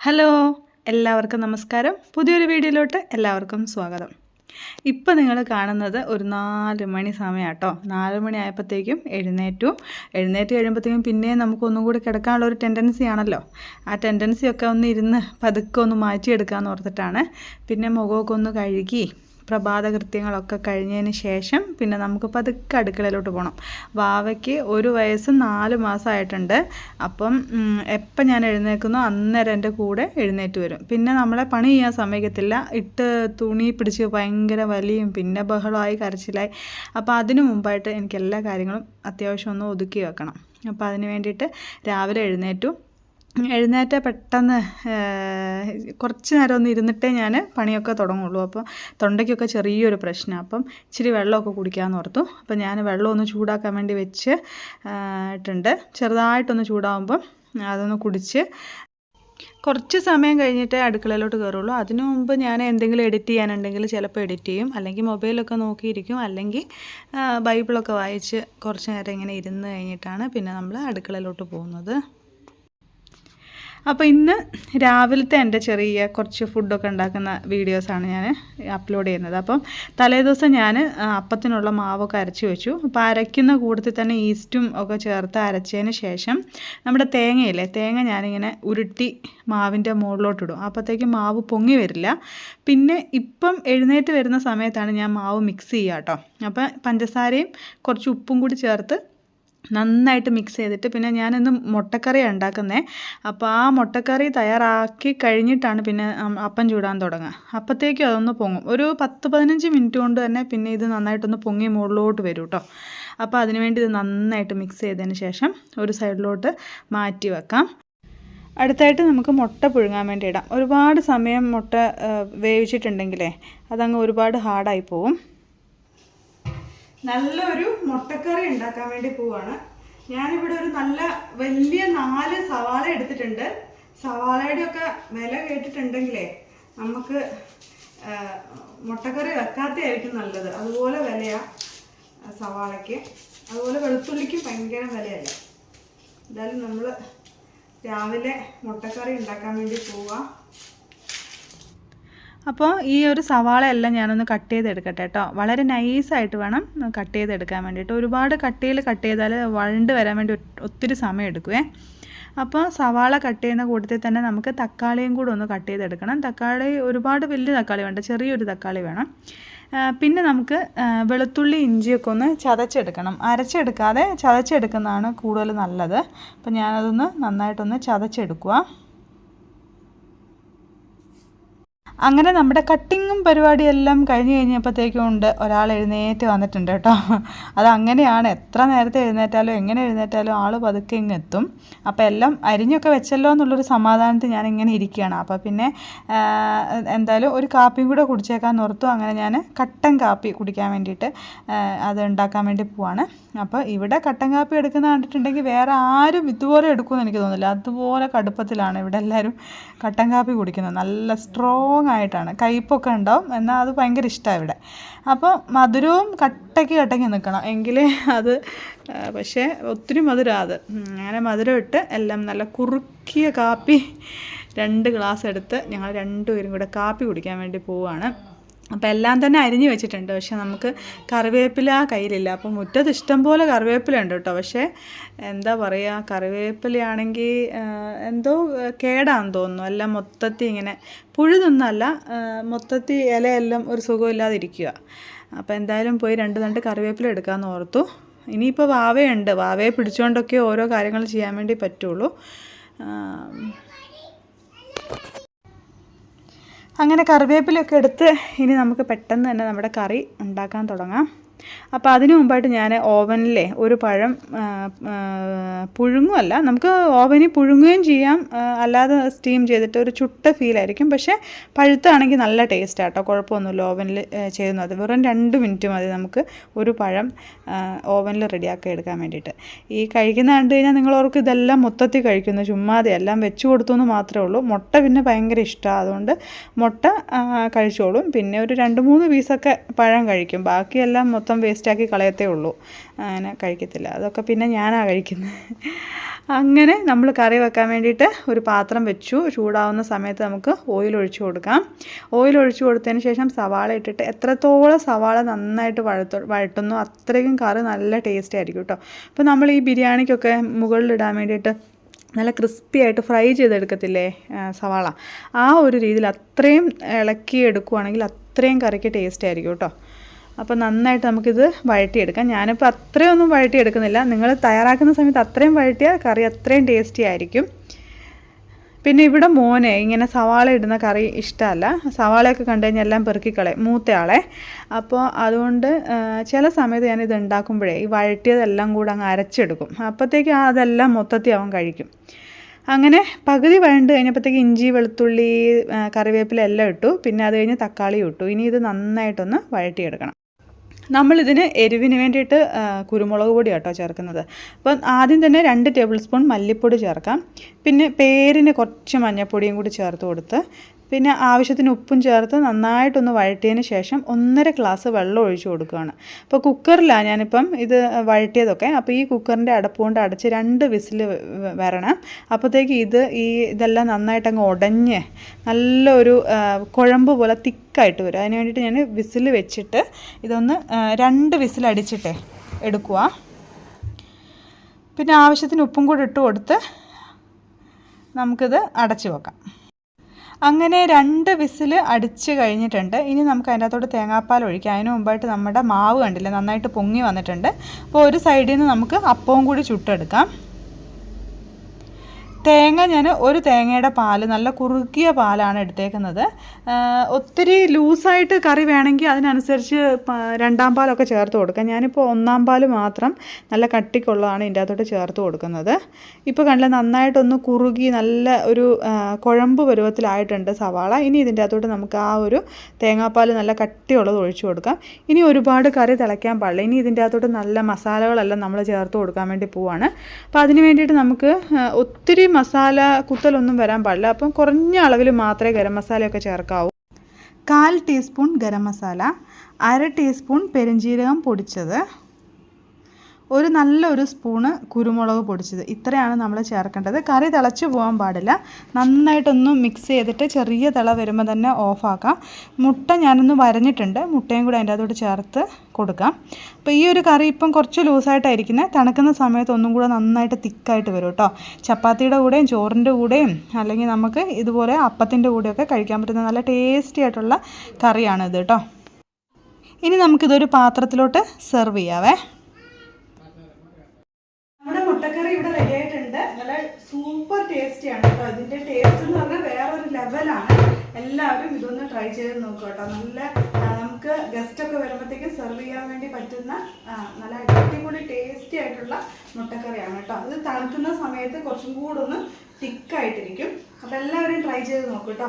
Hello എല്ലാവർക്കും നമസ്കാരം. പുതിയൊരു വീഡിയോയിലോട്ട് എല്ലാവർക്കും സ്വാഗതം. ഇപ്പം നിങ്ങൾ കാണുന്നത് ഒരു നാല് മണി സമയമാട്ടോ നാല് മണി ആയപ്പോഴത്തേക്കും എഴുന്നേറ്റു. എഴുന്നേറ്റ് കഴിയുമ്പോഴത്തേക്കും പിന്നെയും നമുക്കൊന്നും കൂടി കിടക്കാനുള്ള ഒരു ടെൻഡൻസി ആണല്ലോ. ആ ടെൻഡൻസിയൊക്കെ ഒന്ന് ഇരുന്ന് പതുക്കെ ഒന്ന് മാറ്റിയെടുക്കാമെന്ന് ഓർത്തിട്ടാണ്. പിന്നെ മുഖമൊക്കെ ഒന്ന് കഴുകി പ്രഭാത കൃത്യങ്ങളൊക്കെ കഴിഞ്ഞതിന് ശേഷം പിന്നെ നമുക്ക് പതുക്കെ അടുക്കളയിലോട്ട് പോകണം വാവയ്ക്ക് ഒരു വയസ്സ് നാല് മാസമായിട്ടുണ്ട്. അപ്പം എപ്പം ഞാൻ എഴുന്നേക്കുന്നോ അന്നേരം എന്റെ കൂടെ എഴുന്നേറ്റ് വരും. പിന്നെ നമ്മളെ പണി ചെയ്യാൻ സമ്മതിക്കത്തില്ല ഇട്ട് തുണി പിടിച്ച് ഭയങ്കര വലിയും പിന്നെ ബഹളമായി കരച്ചിലായി. അപ്പോൾ അതിനു മുമ്പായിട്ട് എനിക്ക് എല്ലാ കാര്യങ്ങളും അത്യാവശ്യം ഒന്ന് ഒതുക്കി വെക്കണം. അപ്പോൾ അതിന് വേണ്ടിയിട്ട് രാവിലെ എഴുന്നേറ്റു. എഴുന്നേറ്റ പെട്ടെന്ന് കുറച്ച് നേരം ഒന്ന് ഇരുന്നിട്ടേ ഞാൻ പണിയൊക്കെ തുടങ്ങുള്ളൂ. അപ്പോൾ തൊണ്ടയ്ക്കൊക്കെ ചെറിയൊരു പ്രശ്നം. അപ്പം ഇച്ചിരി വെള്ളമൊക്കെ കുടിക്കാമെന്ന് ഓർത്തു. അപ്പം ഞാൻ വെള്ളം ഒന്ന് ചൂടാക്കാൻ വേണ്ടി വെച്ച് ഇട്ടുണ്ട് ചെറുതായിട്ടൊന്ന് ചൂടാവുമ്പം അതൊന്ന് കുടിച്ച് കുറച്ച് സമയം കഴിഞ്ഞിട്ടേ അടുക്കളയിലോട്ട് കയറുള്ളൂ. അതിനു മുമ്പ് ഞാൻ എന്തെങ്കിലും എഡിറ്റ് ചെയ്യാനുണ്ടെങ്കിൽ ചിലപ്പോൾ എഡിറ്റ് ചെയ്യും. അല്ലെങ്കിൽ മൊബൈലൊക്കെ നോക്കിയിരിക്കും. അല്ലെങ്കിൽ ബൈബിളൊക്കെ വായിച്ച് കുറച്ച് നേരം ഇങ്ങനെ ഇരുന്ന് കഴിഞ്ഞിട്ടാണ് പിന്നെ നമ്മൾ അടുക്കളയിലോട്ട് പോകുന്നത്. അപ്പോൾ ഇന്ന് രാവിലത്തെ എന്റെ ചെറിയ കുറച്ച് ഫുഡൊക്കെ ഉണ്ടാക്കുന്ന വീഡിയോസാണ് ഞാൻ അപ്ലോഡ് ചെയ്യുന്നത്. അപ്പം തലേദിവസം ഞാൻ അപ്പത്തിനുള്ള മാവൊക്കെ അരച്ച് വെച്ചു. അപ്പോൾ അരയ്ക്കുന്ന കൂട്ടത്തിൽ തന്നെ ഈസ്റ്റും ഒക്കെ ചേർത്ത് അരച്ചതിന് ശേഷം നമ്മുടെ തേങ്ങയില്ലേ തേങ്ങ ഞാനിങ്ങനെ ഉരുട്ടി മാവിന്റെ മുകളിലോട്ടിടും. അപ്പോഴത്തേക്ക് മാവ് പൊങ്ങി വരില്ല. പിന്നെ ഇപ്പം എഴുന്നേറ്റ് വരുന്ന സമയത്താണ് ഞാൻ മാവ് മിക്സ് ചെയ്യുക കേട്ടോ അപ്പോൾ പഞ്ചസാരയും കുറച്ച് ഉപ്പും കൂടി ചേർത്ത് നന്നായിട്ട് മിക്സ് ചെയ്തിട്ട് പിന്നെ ഞാനിന്ന് മുട്ടക്കറി ഉണ്ടാക്കുന്നത് അപ്പോൾ ആ മുട്ടക്കറി തയ്യാറാക്കി കഴിഞ്ഞിട്ടാണ് പിന്നെ അപ്പം ചൂടാൻ തുടങ്ങുക. അപ്പോഴത്തേക്കും അതൊന്ന് പൊങ്ങും. ഒരു പത്ത് പതിനഞ്ച് മിനിറ്റ് കൊണ്ട് തന്നെ പിന്നെ ഇത് നന്നായിട്ടൊന്ന് പൊങ്ങി മുകളിലോട്ട് വരും കേട്ടോ അപ്പോൾ അതിനുവേണ്ടി ഇത് നന്നായിട്ട് മിക്സ് ചെയ്തതിന് ശേഷം ഒരു സൈഡിലോട്ട് മാറ്റി വെക്കാം. അടുത്തായിട്ട് നമുക്ക് മുട്ട പുഴുങ്ങാൻ വേണ്ടി ഇടാം. ഒരുപാട് സമയം മുട്ട വേവിച്ചിട്ടുണ്ടെങ്കിലേ അതങ്ങ് ഒരുപാട് ഹാർഡായി പോവും. നല്ലൊരു മുട്ടക്കറി ഉണ്ടാക്കാൻ വേണ്ടി പോവാണ്. ഞാനിവിടെ ഒരു നല്ല വലിയ നാല് സവാള എടുത്തിട്ടുണ്ട്. സവാളയുടെ ഒക്കെ വില കേട്ടിട്ടുണ്ടെങ്കിലേ നമുക്ക് മുട്ടക്കറി വെക്കാത്തതായിരിക്കും നല്ലത്. അതുപോലെ വിലയാ സവാളയ്ക്ക്. അതുപോലെ വെളുത്തുള്ളിക്കും ഭയങ്കര വിലയല്ല. എന്തായാലും നമ്മൾ രാവിലെ മുട്ടക്കറി ഉണ്ടാക്കാൻ വേണ്ടി പോവാം. അപ്പോൾ ഈ ഒരു സവാള എല്ലാം ഞാനൊന്ന് കട്ട് ചെയ്തെടുക്കട്ടെ കേട്ടോ. വളരെ നൈസായിട്ട് വേണം കട്ട് ചെയ്തെടുക്കാൻ വേണ്ടിയിട്ട്. ഒരുപാട് കട്ടിയിൽ കട്ട് ചെയ്താൽ വഴണ്ട് വരാൻ വേണ്ടി ഒത്തിരി സമയം എടുക്കുവേ. അപ്പോൾ സവാള കട്ട് ചെയ്യുന്ന കൂട്ടത്തിൽ തന്നെ നമുക്ക് തക്കാളിയും കൂടെ ഒന്ന് കട്ട് ചെയ്തെടുക്കണം. തക്കാളി ഒരുപാട് വലിയ തക്കാളി വേണ്ട ചെറിയൊരു തക്കാളി വേണം. പിന്നെ നമുക്ക് വെളുത്തുള്ളി ഇഞ്ചിയൊക്കെ ഒന്ന് ചതച്ചെടുക്കണം. അരച്ചെടുക്കാതെ ചതച്ചെടുക്കുന്നതാണ് കൂടുതൽ നല്ലത്. അപ്പോൾ ഞാനതൊന്ന് നന്നായിട്ടൊന്ന് ചതച്ചെടുക്കുക അങ്ങനെ നമ്മുടെ കട്ടിങ്ങും പരിപാടിയെല്ലാം കഴിഞ്ഞ് കഴിഞ്ഞപ്പോഴത്തേക്കും ഉണ്ട് ഒരാൾ എഴുന്നേറ്റ് വന്നിട്ടുണ്ട് കേട്ടോ. അത് അങ്ങനെയാണ് എത്ര നേരത്തെ എഴുന്നേറ്റാലും എങ്ങനെ എഴുന്നേറ്റാലും ആൾ പതുക്കെ ഇങ്ങ് എത്തും. അപ്പോൾ എല്ലാം അരിഞ്ഞൊക്കെ വെച്ചല്ലോ എന്നുള്ളൊരു സമാധാനത്തിൽ ഞാൻ ഇങ്ങനെ ഇരിക്കുകയാണ്. അപ്പോൾ പിന്നെ എന്തായാലും ഒരു കാപ്പിയും കൂടെ കുടിച്ചേക്കാൻ ഓർത്തു. അങ്ങനെ ഞാൻ കട്ടൻ കാപ്പി കുടിക്കാൻ വേണ്ടിയിട്ട് അത് ഉണ്ടാക്കാൻ വേണ്ടി പോവാണ്. അപ്പോൾ ഇവിടെ കട്ടൻ കാപ്പി എടുക്കുന്ന കണ്ടിട്ടുണ്ടെങ്കിൽ വേറെ ആരും ഇതുപോലെ എടുക്കുമെന്ന് എനിക്ക് തോന്നുന്നില്ല. അതുപോലെ കടുപ്പത്തിലാണ് ഇവിടെ എല്ലാവരും കട്ടൻ കാപ്പി കുടിക്കുന്നത്. നല്ല സ്ട്രോങ് ആയിട്ടാണ്. കയ്പൊക്കെ ഉണ്ടാവും. എന്നാൽ അത് ഭയങ്കര ഇഷ്ടമാണ് ഇവിടെ. അപ്പോൾ മധുരവും കട്ടയ്ക്ക് കട്ടയ്ക്ക് നിൽക്കണം എങ്കിലേ അത് പക്ഷേ ഒത്തിരി മധുരം അത്. അങ്ങനെ മധുരം ഇട്ട് എല്ലാം നല്ല കുറുക്കിയ കാപ്പി രണ്ട് ഗ്ലാസ് എടുത്ത് ഞങ്ങൾ രണ്ടുപേരും കൂടെ കാപ്പി കുടിക്കാൻ വേണ്ടി പോവുകയാണ് അപ്പോൾ എല്ലാം തന്നെ അരിഞ്ഞു വെച്ചിട്ടുണ്ട്. പക്ഷേ നമുക്ക് കറിവേപ്പില കയ്യിലില്ല. അപ്പോൾ മുറ്റത്ത് ഇഷ്ടം പോലെ കറിവേപ്പില ഉണ്ട് കേട്ടോ. പക്ഷേ എന്താ പറയുക കറിവേപ്പിലയാണെങ്കിൽ എന്തോ കേടാന്ന് തോന്നുന്നു. എല്ലാം മൊത്തത്തിൽ ഇങ്ങനെ പുഴുതൊന്നല്ല മൊത്തത്തിൽ ഇലയെല്ലാം ഒരു സുഖമില്ലാതെ ഇരിക്കുക അപ്പോൾ എന്തായാലും പോയി രണ്ട് രണ്ട് കറിവേപ്പില എടുക്കാമെന്ന് ഓർത്തു. ഇനിയിപ്പോൾ വാവയുണ്ട്. വാവയെ പിടിച്ചുകൊണ്ടൊക്കെ ഓരോ കാര്യങ്ങൾ ചെയ്യാൻ വേണ്ടി പറ്റുള്ളൂ. അങ്ങനെ കറിവേപ്പിലൊക്കെ എടുത്ത് ഇനി നമുക്ക് പെട്ടെന്ന് തന്നെ നമ്മുടെ കറി ഉണ്ടാക്കാൻ തുടങ്ങാം. അപ്പോൾ അതിന് മുമ്പായിട്ട് ഞാൻ ഓവനിലെ ഒരു പഴം പുഴുങ്ങുമല്ല നമുക്ക് ഓവനിൽ പുഴുങ്ങുകയും ചെയ്യാം അല്ലാതെ സ്റ്റീം ചെയ്തിട്ട് ഒരു ചുട്ട ഫീലായിരിക്കും പക്ഷേ പഴുത്താണെങ്കിൽ നല്ല ടേസ്റ്റ് ആട്ടോ കുഴപ്പമൊന്നുമില്ല ഓവനിൽ ചെയ്യുന്നത്. വെറും രണ്ട് മിനിറ്റ് മതി നമുക്ക് ഒരു പഴം ഓവനിൽ റെഡിയാക്കി എടുക്കാൻ വേണ്ടിയിട്ട്. ഈ കഴിക്കുന്ന കണ്ടു കഴിഞ്ഞാൽ നിങ്ങൾ ഓർക്ക് ഇതെല്ലാം മൊത്തത്തിൽ കഴിക്കുന്നു ചുമ്മാതെ എല്ലാം വെച്ച് കൊടുത്തു എന്ന് മാത്രമേ ഉള്ളൂ. മുട്ട പിന്നെ ഭയങ്കര ഇഷ്ടമാണ് അതുകൊണ്ട് മുട്ട കഴിച്ചോളും. പിന്നെ ഒരു രണ്ട് മൂന്ന് പീസൊക്കെ പഴം കഴിക്കും. ബാക്കിയെല്ലാം മൊത്തം വേസ്റ്റാക്കി കളയത്തേ ഉള്ളൂ. അങ്ങനെ കഴിക്കത്തില്ല. അതൊക്കെ പിന്നെ ഞാനാണ് കഴിക്കുന്നത് അങ്ങനെ നമ്മൾ കറി വെക്കാൻ വേണ്ടിയിട്ട് ഒരു പാത്രം വെച്ചു. ചൂടാവുന്ന സമയത്ത് നമുക്ക് ഓയിൽ ഒഴിച്ചു കൊടുക്കാം. ഓയിൽ ഒഴിച്ചു കൊടുത്തതിന് ശേഷം സവാള ഇട്ടിട്ട് എത്രത്തോളം സവാള നന്നായിട്ട് വഴത്തു വഴട്ടുന്നു അത്രയും കറി നല്ല ടേസ്റ്റ് ആയിരിക്കും കേട്ടോ അപ്പോൾ നമ്മൾ ഈ ബിരിയാണിക്കൊക്കെ മുകളിലിടാൻ വേണ്ടിയിട്ട് നല്ല ക്രിസ്പി ആയിട്ട് ഫ്രൈ ചെയ്തെടുക്കത്തില്ലേ സവാള. ആ ഒരു രീതിയിൽ അത്രയും ഇളക്കി എടുക്കുവാണെങ്കിൽ അത്രയും കറിക്ക് ടേസ്റ്റ് ആയിരിക്കും കേട്ടോ അപ്പോൾ നന്നായിട്ട് നമുക്കിത് വഴറ്റിയെടുക്കാം. ഞാനിപ്പോൾ അത്രയൊന്നും വഴറ്റിയെടുക്കുന്നില്ല. നിങ്ങൾ തയ്യാറാക്കുന്ന സമയത്ത് അത്രയും വഴറ്റിയാൽ കറി അത്രയും ടേസ്റ്റി ആയിരിക്കും. പിന്നെ ഇവിടെ മോനെ ഇങ്ങനെ സവാള ഇടുന്ന കറി ഇഷ്ടമല്ല. സവാളയൊക്കെ കണ്ടു കഴിഞ്ഞാൽ എല്ലാം പെറുക്കിക്കളയും മൂത്തയാളെ അപ്പോൾ അതുകൊണ്ട് ചില സമയത്ത് ഞാനിത് ഉണ്ടാക്കുമ്പോഴേ ഈ വഴറ്റിയതെല്ലാം കൂടെ അങ്ങ് അരച്ചെടുക്കും. അപ്പോഴത്തേക്ക് അതെല്ലാം മൊത്തത്തിൽ അവൻ കഴിക്കും. അങ്ങനെ പകുതി വഴണ്ട് കഴിഞ്ഞപ്പോഴത്തേക്ക് ഇഞ്ചി വെളുത്തുള്ളി കറിവേപ്പില എല്ലാം ഇട്ടു. പിന്നെ അത് കഴിഞ്ഞ് തക്കാളി ഇട്ടു. ഇനി ഇത് നന്നായിട്ടൊന്ന് വഴറ്റിയെടുക്കണം. നമ്മളിതിന് എരിവിന് വേണ്ടിയിട്ട് കുരുമുളക് പൊടി കേട്ടോ ചേർക്കുന്നത്. അപ്പം ആദ്യം തന്നെ രണ്ട് ടേബിൾ സ്പൂൺ മല്ലിപ്പൊടി ചേർക്കാം. പിന്നെ പേരിന് കുറച്ച് മഞ്ഞൾപ്പൊടിയും കൂടി ചേർത്ത് കൊടുത്ത് പിന്നെ ആവശ്യത്തിന് ഉപ്പും ചേർത്ത് നന്നായിട്ടൊന്ന് വഴറ്റിയതിന് ശേഷം ഒന്നര ഗ്ലാസ് വെള്ളം ഒഴിച്ചു കൊടുക്കുകയാണ്. അപ്പോൾ കുക്കറിലാണ് ഞാനിപ്പം ഇത് വഴറ്റിയതൊക്കെ. അപ്പോൾ ഈ കുക്കറിന്റെ അടപ്പ് കൊണ്ട് അടച്ച് രണ്ട് വിസിൽ വരണം. അപ്പോഴത്തേക്ക് ഇത് ഈ ഇതെല്ലാം നന്നായിട്ട് അങ്ങ് ഉടഞ്ഞ് നല്ലൊരു കുഴമ്പ് പോലെ തിക്കായിട്ട് വരും. അതിന് വേണ്ടിയിട്ട് ഞാൻ വിസിൽ വെച്ചിട്ട് ഇതൊന്ന് രണ്ട് വിസിൽ അടിച്ചിട്ടേ എടുക്കുക. പിന്നെ ആവശ്യത്തിന് ഉപ്പും കൂടി ഇട്ട് കൊടുത്ത് നമുക്കിത് അടച്ചു വെക്കാം. അങ്ങനെ രണ്ട് വിസിൽ അടിച്ച് കഴിഞ്ഞിട്ടുണ്ട്. ഇനി നമുക്ക് അതിന്റെ അകത്തോട്ട് തേങ്ങാപ്പാൽ ഒഴിക്കാം. അതിന് മുമ്പായിട്ട് നമ്മുടെ മാവ് കണ്ടില്ലേ നന്നായിട്ട് പൊങ്ങി വന്നിട്ടുണ്ട്. അപ്പോൾ ഒരു സൈഡിൽ നിന്ന് നമുക്ക് അപ്പവും കൂടി ചുട്ടെടുക്കാം. തേങ്ങ ഞാൻ ഒരു തേങ്ങയുടെ പാൽ നല്ല കുറുക്കിയ പാലാണ് എടുത്തേക്കുന്നത്. ഒത്തിരി ലൂസായിട്ട് കറി വേണമെങ്കിൽ അതിനനുസരിച്ച് രണ്ടാം പാലൊക്കെ ചേർത്ത് കൊടുക്കാം. ഞാനിപ്പോൾ ഒന്നാം പാൽ മാത്രം നല്ല കട്ടിക്കുള്ളതാണ് ഇതിന്റെ അകത്തോട്ട് ചേർത്ത് കൊടുക്കുന്നത്. ഇപ്പോൾ കണ്ടില്ല നന്നായിട്ടൊന്ന് കുറുകി നല്ല ഒരു കുഴമ്പ് പരുവത്തിലായിട്ടുണ്ട് സവാള. ഇനി ഇതിന്റെ അകത്തോട്ട് നമുക്ക് ആ ഒരു തേങ്ങാപ്പാൽ നല്ല കട്ടിയുള്ളത് ഒഴിച്ചു കൊടുക്കാം. ഇനി ഒരുപാട് കറി തിളയ്ക്കാൻ പാടില്ല. ഇനി ഇതിന്റെ അകത്തോട്ട് നല്ല മസാലകളെല്ലാം നമ്മൾ ചേർത്ത് കൊടുക്കാൻ വേണ്ടി പോവാണ്. അപ്പോൾ അതിന് വേണ്ടിയിട്ട് നമുക്ക് ഒത്തിരി മസാല കുത്തലൊന്നും വരാൻ പാടില്ല. അപ്പം കുറഞ്ഞ അളവിൽ മാത്രമേ ഗരം മസാലയൊക്കെ ചേർക്കാവൂ. കാൽ ടീസ്പൂൺ ഗരം മസാല അര ടീസ്പൂൺ പെരുംജീരകം പൊടിച്ചത് ഒരു നല്ലൊരു സ്പൂണ് കുരുമുളക് പൊടിച്ചത്. ഇത്രയാണ് നമ്മൾ ചേർക്കേണ്ടത്. കറി തിളച്ച് പോകാൻ പാടില്ല. നന്നായിട്ടൊന്ന് മിക്സ് ചെയ്തിട്ട് ചെറിയ തിള വരുമ്പോൾ തന്നെ ഓഫാക്കാം മുട്ട ഞാനൊന്ന് വരഞ്ഞിട്ടുണ്ട്. മുട്ടയും കൂടെ അതിന്റെ അതോട് ചേർത്ത് കൊടുക്കാം. അപ്പോൾ ഈ ഒരു കറി ഇപ്പം കുറച്ച് ലൂസായിട്ടായിരിക്കുന്നത് തണുക്കുന്ന സമയത്ത് ഒന്നും കൂടെ നന്നായിട്ട് തിക്കായിട്ട് വരും കേട്ടോ ചപ്പാത്തിയുടെ കൂടെയും ചോറിന്റെ കൂടെയും അല്ലെങ്കിൽ നമുക്ക് ഇതുപോലെ അപ്പത്തിന്റെ കൂടെയൊക്കെ കഴിക്കാൻ പറ്റുന്ന നല്ല ടേസ്റ്റി ആയിട്ടുള്ള കറിയാണിത് കേട്ടോ ഇനി നമുക്കിതൊരു പാത്രത്തിലോട്ട് സെർവ് ചെയ്യാവേ നമ്മുടെ മുട്ടക്കറി ഇവിടെ റെഡി ആയിട്ടുണ്ട് നല്ല സൂപ്പർ ടേസ്റ്റിയാണ് കേട്ടോ ഇതിന്റെ ടേസ്റ്റ് എന്ന് പറഞ്ഞാൽ വേറൊരു ലെവലാണ് എല്ലാവരും ഇതൊന്ന് ട്രൈ ചെയ്ത് നോക്കുക കേട്ടോ. നല്ല നമുക്ക് ഗസ്റ്റ് ഒക്കെ വരുമ്പോഴത്തേക്ക് സെർവ് ചെയ്യാൻ വേണ്ടി പറ്റുന്ന നല്ല അടിപൊളി ടേസ്റ്റി ആയിട്ടുള്ള മുട്ടക്കറിയാണ് കേട്ടോ. അത് തണുക്കുന്ന സമയത്ത് കുറച്ചും കൂടെ ഒന്ന് തിക്കായിട്ടിരിക്കും അപ്പോൾ എല്ലാവരും ട്രൈ ചെയ്ത് നോക്കൂ കേട്ടോ.